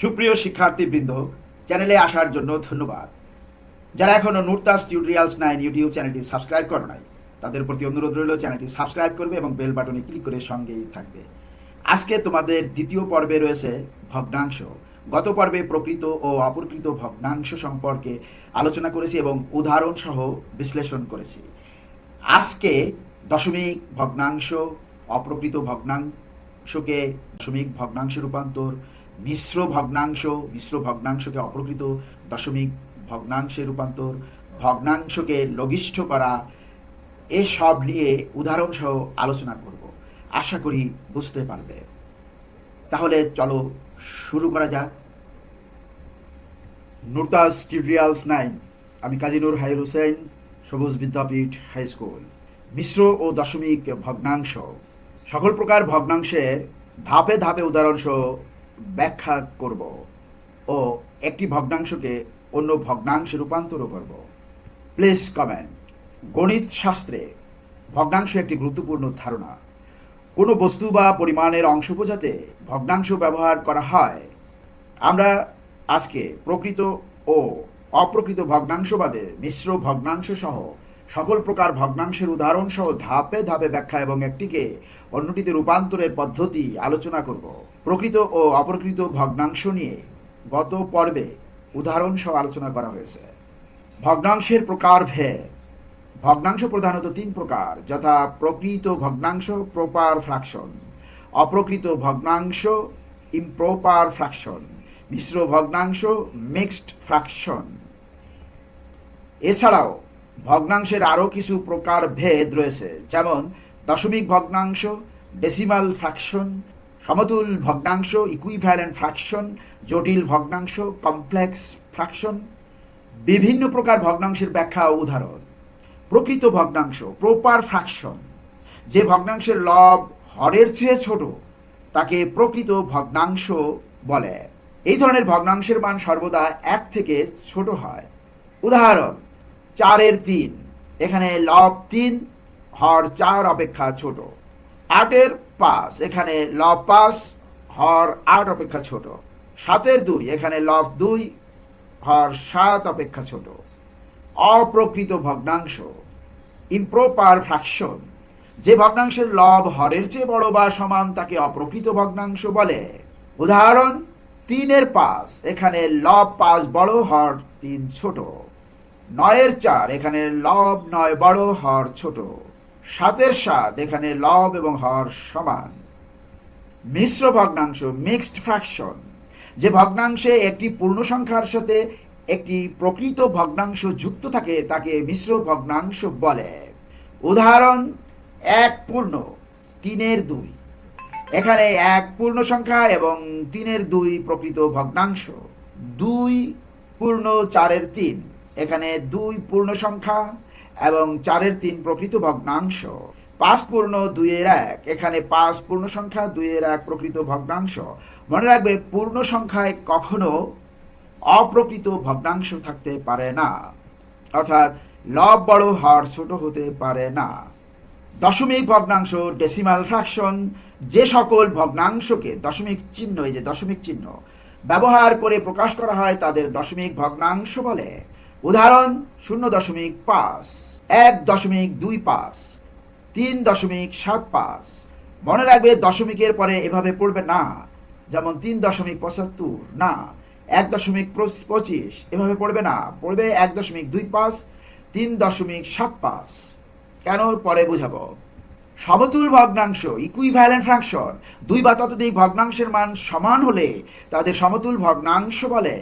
সুপ্রিয় শিক্ষার্থীবৃন্দ, চ্যানেলে আসার জন্য ধন্যবাদ। যারা এখনও নুরতাস টিউটোরিয়ালস নাইন ইউটিউব চ্যানেলটি সাবস্ক্রাইব করো নাই, তাদের প্রতি অনুরোধ রইল চ্যানেলটি সাবস্ক্রাইব করবে এবং বেল বাটনে ক্লিক করে সঙ্গেই থাকবে। আজকে তোমাদের দ্বিতীয় পর্বে রয়েছে ভগ্নাংশ। গত পর্বে প্রকৃত ও অপ্রকৃত ভগ্নাংশ সম্পর্কে আলোচনা করেছি এবং উদাহরণ সহ বিশ্লেষণ করেছি। আজকে দশমিক ভগ্নাংশ, অপ্রকৃত ভগ্নাংশকে দশমিক ভগ্নাংশ রূপান্তর মিশ্র ভগ্নাংশ, মিশ্র ভগ্নাংশকে অপ্রকৃত দশমিক ভগ্নাংশে রূপান্তর, ভগ্নাংশকে লঘিষ্ঠ করা এসব নিয়ে উদাহরণ সহ আলোচনা করব। আশা করি বুঝতে পারবে। তাহলে চলো শুরু করা যাক। Nurtaz tutorials nine. আমি কাজিনুর নূর হাইর হোসেন, সবুজ বিদ্যাপীঠ হাই স্কুল। মিশ্র ও দশমিক ভগ্নাংশ। সকল প্রকার ভগ্নাংশের ধাপে ধাপে উদাহরণসহ ব্যাখ্যা করব ও একটি ভগ্নাংশকে অন্য ভগ্নাংশে রূপান্তরও করব। প্লিজ কমেন্ট গণিত শাস্ত্রে ভগ্নাংশ একটি গুরুত্বপূর্ণ ধারণা। কোনো বস্তু বা পরিমাণের অংশ বোঝাতে ভগ্নাংশ ব্যবহার করা হয়। আমরা আজকে প্রকৃত ও অপ্রকৃত ভগ্নাংশবাদে মিশ্র ভগ্নাংশ সহ সকল প্রকার ভগ্নাংশের উদাহরণ সহ ধাপে ধাপে ব্যাখ্যা এবং একটিকে অন্যটিতে রূপান্তরের পদ্ধতি আলোচনা করব। প্রকৃত ও অপ্রকৃত ভগ্নাংশ নিয়ে গত পর্বে উদাহরণ সহ আলোচনা করা হয়েছে। ভগ্নাংশের প্রকার ভেদ। ভগ্নাংশ প্রধানত তিন প্রকার, যথা প্রকৃত ভগ্নাংশ, প্রপার ফ্র্যাকশন অপ্রকৃত ভগ্নাংশ, ইমপ্রপার ফ্র্যাকশন মিশ্র ভগ্নাংশ, মিক্সড ফ্র্যাকশন এছাড়াও, ভগ্নাংশের আরও কিছু প্রকার ভেদ রয়েছে, যেমন দশমিক ভগ্নাংশ, ডেসিমাল ফ্র্যাকশন সমতুল ভগ্নাংশ ইকুইভ্যালেন্ট ফ্র্যাকশন জটিল ভগ্নাংশ কমপ্লেক্স ফ্র্যাকশন বিভিন্ন প্রকার ভগ্নাংশের ব্যাখ্যা ও উদাহরণ। প্রকৃত ভগ্নাংশ প্রপার ফ্র্যাকশন যে ভগ্নাংশের লব হরের চেয়ে ছোট, তাকে প্রকৃত ভগ্নাংশ বলে। এই ধরনের ভগ্নাংশের মান সর্বদা এক থেকে ছোট হয়। উদাহরণ, চারের তিন, এখানে লব তিন, হর চার অপেক্ষা ছোট। আটের পাঁচ এখানে লব পাঁচ হর আট অপেক্ষা ছোট। সাতের দুই, এখানে লব দুই, হর সাত অপেক্ষা ছোট। অপ্রকৃত ভগ্নাংশ ইমপ্রপার ফ্র্যাকশন যে ভগ্নাংশের লব হরের চেয়ে বড় বা সমান, তাকে অপ্রকৃত ভগ্নাংশ বলে। উদাহরণ, তিনের পাঁচ, এখানে লব পাঁচ বড়, হর তিন ছোট। নয়ের চার, এখানে লব নয় বড়, হর ছোট। সাতের সাত এখানে লব এবং হর সমান। মিশ্র ভগ্নাংশ মিক্সড ফ্র্যাকশন যে ভগ্নাংশে একটি পূর্ণ সংখ্যার সাথে একটি প্রকৃত ভগ্নাংশ যুক্ত থাকে, তাকে মিশ্র ভগ্নাংশ বলে। উদাহরণ, এক পূর্ণ, তিনের দুই। এখানে এক পূর্ণ সংখ্যা এবং তিনের দুই প্রকৃত ভগ্নাংশ। দুই পূর্ণ চারের তিন। এখানে দুই পূর্ণ সংখ্যা। এবং চারের তিন প্রকৃত ভগ্নাংশ। পাঁচ পূর্ণ দুইয়ের এক। এখানে পাঁচ পূর্ণ সংখ্যা দুইয়ের এক প্রকৃত ভগ্নাংশ। মনে রাখবে, পূর্ণ সংখ্যায় কখনো অপ্রকৃত ভগ্নাংশ থাকতে পারে না। অর্থাৎ, লব বড় হর ছোট হতে পারে না। দশমিক ভগ্নাংশ ডেসিমাল ফ্র্যাকশন যে সকল ভগ্নাংশকে দশমিক চিহ্ন, এই যে দশমিক চিহ্ন, ব্যবহার করে প্রকাশ করা হয়, তাদের দশমিক ভগ্নাংশ বলে। উদাহরণ, শূন্য দশমিক পাঁচ, এক দশমিক দুই পাঁচ, তিন দশমিক সাত পাঁচ। মনে রাখবে, দশমিকের পরে এভাবে পড়বে না। যেমন তিন দশমিক পঁচাত্তর, না। এক দশমিক পঁচিশ, এভাবে পড়বে না। পড়বে এক দশমিক দুই পাঁচ, তিন দশমিক সাত পাঁচ। কেন? পরে বুঝাবো। সমতুল ভগ্নাংশ ইকুইভ্যালেন্ট ফ্র্যাকশন দুই বা ততোধিক ভগ্নাংশের মান সমান হলে তাদের সমতুল ভগ্নাংশ বলে।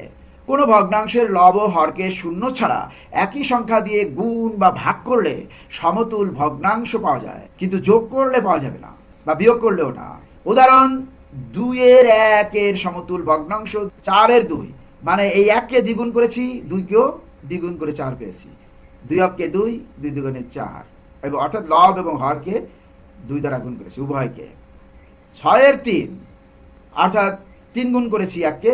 কোনো ভগ্নাংশের লব হরকে শূন্য ছাড়া একই সংখ্যা দিয়ে গুণ বা ভাগ করলে সমতুল ভগ্নাংশ পাওয়া যায়, কিন্তু যোগ করলে পাওয়া যাবে না বা বিয়োগ করলেও না। উদাহরণ, দুইয়ের একের সমতুল ভগ্নাংশ চারের দুই মানে এই এককে দ্বিগুণ করেছি, দুইকেও দ্বিগুণ করে চার পেয়েছি। দুই অক্ষে দুই দুই দুগুণে চার। এবং অর্থাৎ লব এবং হরকে দুই দ্বারা গুণ করেছি, উভয়কে। ছয়ের তিন, অর্থাৎ তিন গুণ করেছি এককে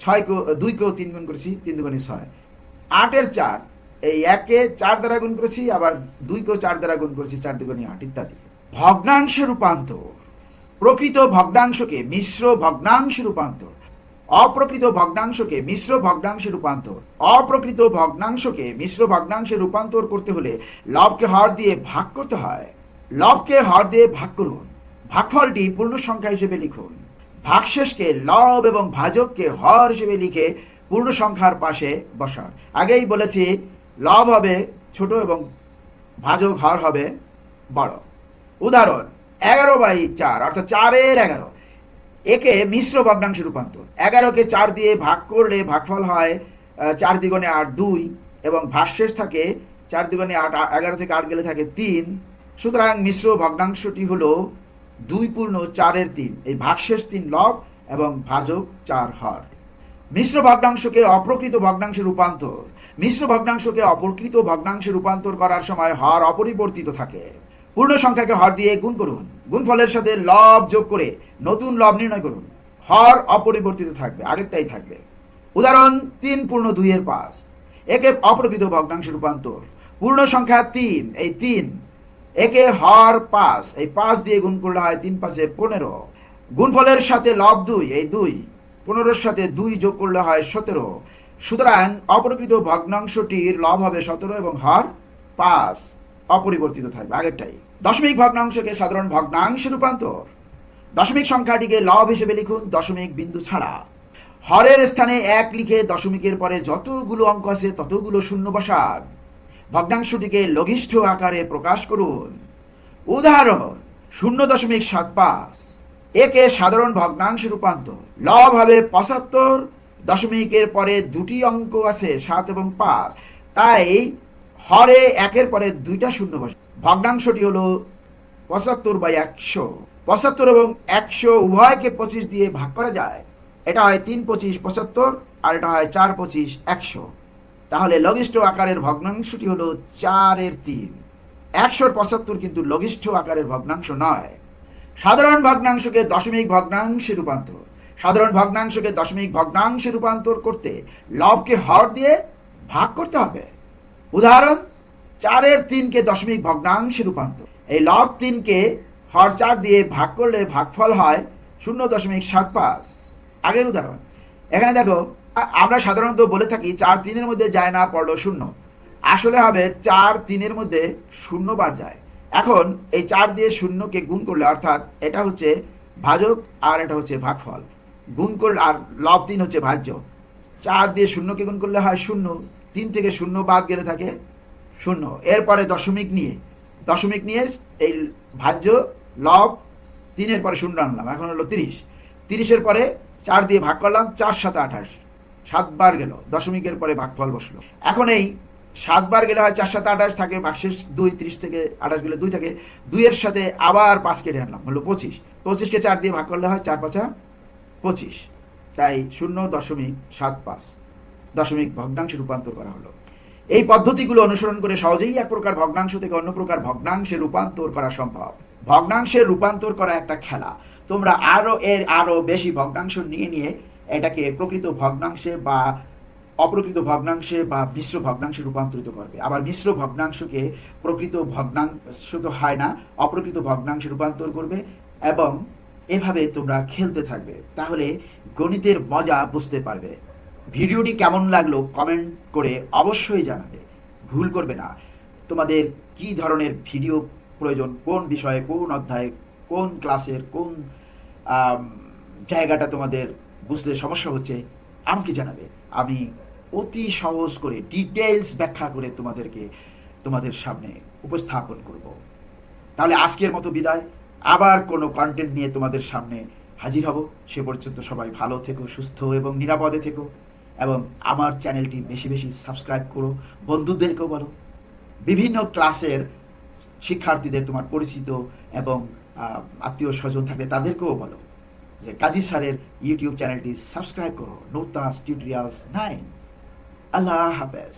ছয়কে দুইকেও তিন গুণ করেছি, তিন দুগুণে ছয়। আটের চার, এই একে চার দ্বারা গুণ করেছি, আবার দুইকেও চার দ্বারা গুণ করেছি, চার দুগুণে আট ইত্যাদি। ভগ্নাংশ রূপান্তর। প্রকৃত ভগ্নাংশকে মিশ্র ভগ্নাংশ রূপান্তর। অপ্রকৃত ভগ্নাংশকে মিশ্র ভগ্নাংশে রূপান্তর। অপ্রকৃত ভগ্নাংশকে মিশ্র ভগ্নাংশে রূপান্তর করতে হলে লবকে হর দিয়ে ভাগ করতে হয়। লবকে হর দিয়ে ভাগ করুন। ভাগফলটি পূর্ণ সংখ্যা হিসেবে লিখুন। ভাগশেষকে লব এবং ভাজককে হর হিসেবে লিখে পূর্ণ সংখ্যার পাশে বসান। আগেই বলেছি লব হবে ছোট এবং ভাজক হর হবে বড়। উদাহরণ, এগারো বাই চার, অর্থাৎ চারের এগারো। একে মিশ্র ভগ্নাংশে রূপান্তর। এগারোকে চার দিয়ে ভাগ করলে ভাগফল হয় চার দ্বিগুণে আট দুই এবং ভাগশেষ থাকে চার দ্বিগুণে আট, এগারো থেকে আট গেলে থাকে তিন। সুতরাং মিশ্র ভগ্নাংশটি হলো দুই পূর্ণ চারের তিন, এই ভাগশেষ তিন লব এবং ভাজক চার হর। মিশ্র ভগ্নাংশকে অপ্রকৃত ভগ্নাংশে রূপান্তর। মিশ্র ভগ্নাংশকে অপ্রকৃত ভগ্নাংশে রূপান্তর করার সময় হর অপরিবর্তিত থাকে। পূর্ণ সংখ্যাকে হর দিয়ে গুণ করুন। গুণফলের সাথে লব যোগ করে নতুন লব নির্ণয় করুন। হর অপরিবর্তিত থাকবে, আগেরটাই থাকবে। উদাহরণ, তিন পূর্ণ দুইয়ের পাঁচ। একে অপ্রকৃত ভগ্নাংশে রূপান্তর। পূর্ণ সংখ্যা তিন, এই তিন একে হর পাঁচ, এই পাঁচ দিয়ে গুণ করলে হয় তিন পাঁচে পনেরো। গুণফলের সাথে লব দুই, এই দুই। পনেরোর সাথে দুই যোগ করলে হয় সতেরো। সুতরাং অপরিকৃত ভগ্নাংশটির লব হবে সতেরো এবং হর পাঁচ অপরিবর্তিত থাকবে আগেরটাই। দশমিক ভগ্নাংশকে সাধারণ ভগ্নাংশে রূপান্তর। দশমিক সংখ্যাটিকে লব হিসেবে লিখুন দশমিক বিন্দু ছাড়া। হরের স্থানে এক লিখে দশমিকের পরে যতগুলো অঙ্ক আছে ততগুলো শূন্য বসান। ভগ্নাংশটিকে লঘিষ্ঠ আকারে প্রকাশ করুন। উদাহরণ, শূন্য দশমিক সাত পাঁচ। একে সাধারণ ভগ্নাংশ রূপান্তর। লব হবে পঁচাত্তর দশমিকের পরে দুটি অঙ্ক আছে, সাত এবং পাঁচ। তাই হরে একের পরে দুইটা শূন্য ভগ্নাংশটি হলো পঁচাত্তর বাই একশো। পঁচাত্তর এবং একশো উভয়কে পঁচিশ দিয়ে ভাগ করা যায়। এটা হয় তিন পঁচিশ পঁচাত্তর, আর এটা হয় চার পঁচিশ একশো। তাহলে লঘিষ্ঠ আকারের ভগ্নাংশটি হলো চারের তিন। একশোর পঁচাত্তর কিন্তু লঘিষ্ঠ আকারের ভগ্নাংশ নয়। সাধারণ ভগ্নাংশকে দশমিক ভগ্নাংশে রূপান্তর। সাধারণ ভগ্নাংশকে দশমিক ভগ্নাংশে রূপান্তর করতে লবকে হর দিয়ে ভাগ করতে হবে। উদাহরণ, চারের তিনকে দশমিক ভগ্নাংশে রূপান্তর। এই লব তিনকে হর চার দিয়ে ভাগ করলে ভাগফল হয় শূন্য দশমিক সাত পাঁচ। আগের উদাহরণ। এখানে দেখো আমরা সাধারণত বলে থাকি চার তিনের মধ্যে যায় না পড়ল শূন্য। আসলে হবে চার তিনের মধ্যে শূন্য বার যায়। এখন এই চার দিয়ে শূন্যকে গুণ করলে, অর্থাৎ এটা হচ্ছে ভাজক আর এটা হচ্ছে ভাগফল। গুণ করলে আর লব তিন হচ্ছে ভাজ্য। চার দিয়ে শূন্যকে গুণ করলে হয় শূন্য, তিন থেকে শূন্য বাদ গেলে থাকে শূন্য। এরপরে দশমিক নিয়ে দশমিক নিয়ে এই ভাজ্য, লব তিনের পরে শূন্য আনলাম, এখন হলো তিরিশ। তিরিশের পরে চার দিয়ে ভাগ করলাম, চার সাত আঠাশ। সাতবার গেল, দশমিকের পরে ভাগফল বসল। এখন এই সাতবার গেলে হয় চার সাত আঠাশ থাকে, ভাগশেষ দুই, তিরিশ থেকে আঠাশ গেলে দুই থাকে, দুইয়ের সাথে আবার পাঁচ কেটে আনলাম, হলো পঁচিশ। পঁচিশকে চার দিয়ে ভাগ করলে হয় চার পাঁচা পঁচিশ। তাই শূন্য দশমিক সাত পাঁচ, দশমিক ভগ্নাংশে রূপান্তর করা হলো। এই পদ্ধতিগুলো অনুসরণ করে সহজেই এক প্রকার ভগ্নাংশ থেকে অন্য প্রকার ভগ্নাংশে রূপান্তর করা সম্ভব। ভগ্নাংশে রূপান্তর করা একটা খেলা। তোমরা আরও এর আরও বেশি ভগ্নাংশ নিয়ে নিয়ে এটাকে প্রকৃত ভগ্নাংশে বা অপ্রকৃত ভগ্নাংশে বা মিশ্র ভগ্নাংশে রূপান্তরিত করবে। আবার মিশ্র ভগ্নাংশকে প্রকৃত ভগ্নাংশ তো হয় না, অপ্রকৃত ভগ্নাংশে রূপান্তর করবে এবং এভাবে তোমরা খেলতে থাকবে। তাহলে গণিতের মজা বুঝতে পারবে। ভিডিওটি কেমন লাগল কমেন্ট করে অবশ্যই জানাবে। ভুল করবে না। তোমাদের কি ধরনের ভিডিও প্রয়োজন? কোন বিষয়ে, কোন অধ্যায়ে, কোন ক্লাসের, কোন জায়গাটা তোমাদের বুঝতে সমস্যা হচ্ছে, আমাকে জানাবে। আমি অতি সহজ করে ডিটেলস ব্যাখ্যা করে তোমাদেরকে, তোমাদের সামনে উপস্থাপন করব। তাহলে আজকের মতো বিদায়। আবার কোনো কন্টেন্ট নিয়ে তোমাদের সামনে হাজির হব। সে পর্যন্ত সবাই ভালো থেকো, সুস্থ এবং নিরাপদে থেকো। এবং আমার চ্যানেলটি বেশি বেশি সাবস্ক্রাইব করো। বন্ধুদেরকেও বলো। বিভিন্ন ক্লাসের শিক্ষার্থীদের তোমার পরিচিত এবং আত্মীয় স্বজন থাকলে তাদেরকেও বলো। যে কাজী স্যারের ইউটিউব চ্যানেলটি সাবস্ক্রাইব করো। নোতাস টিউটোরিয়ালস নাইন। আল্লাহ হাফেজ।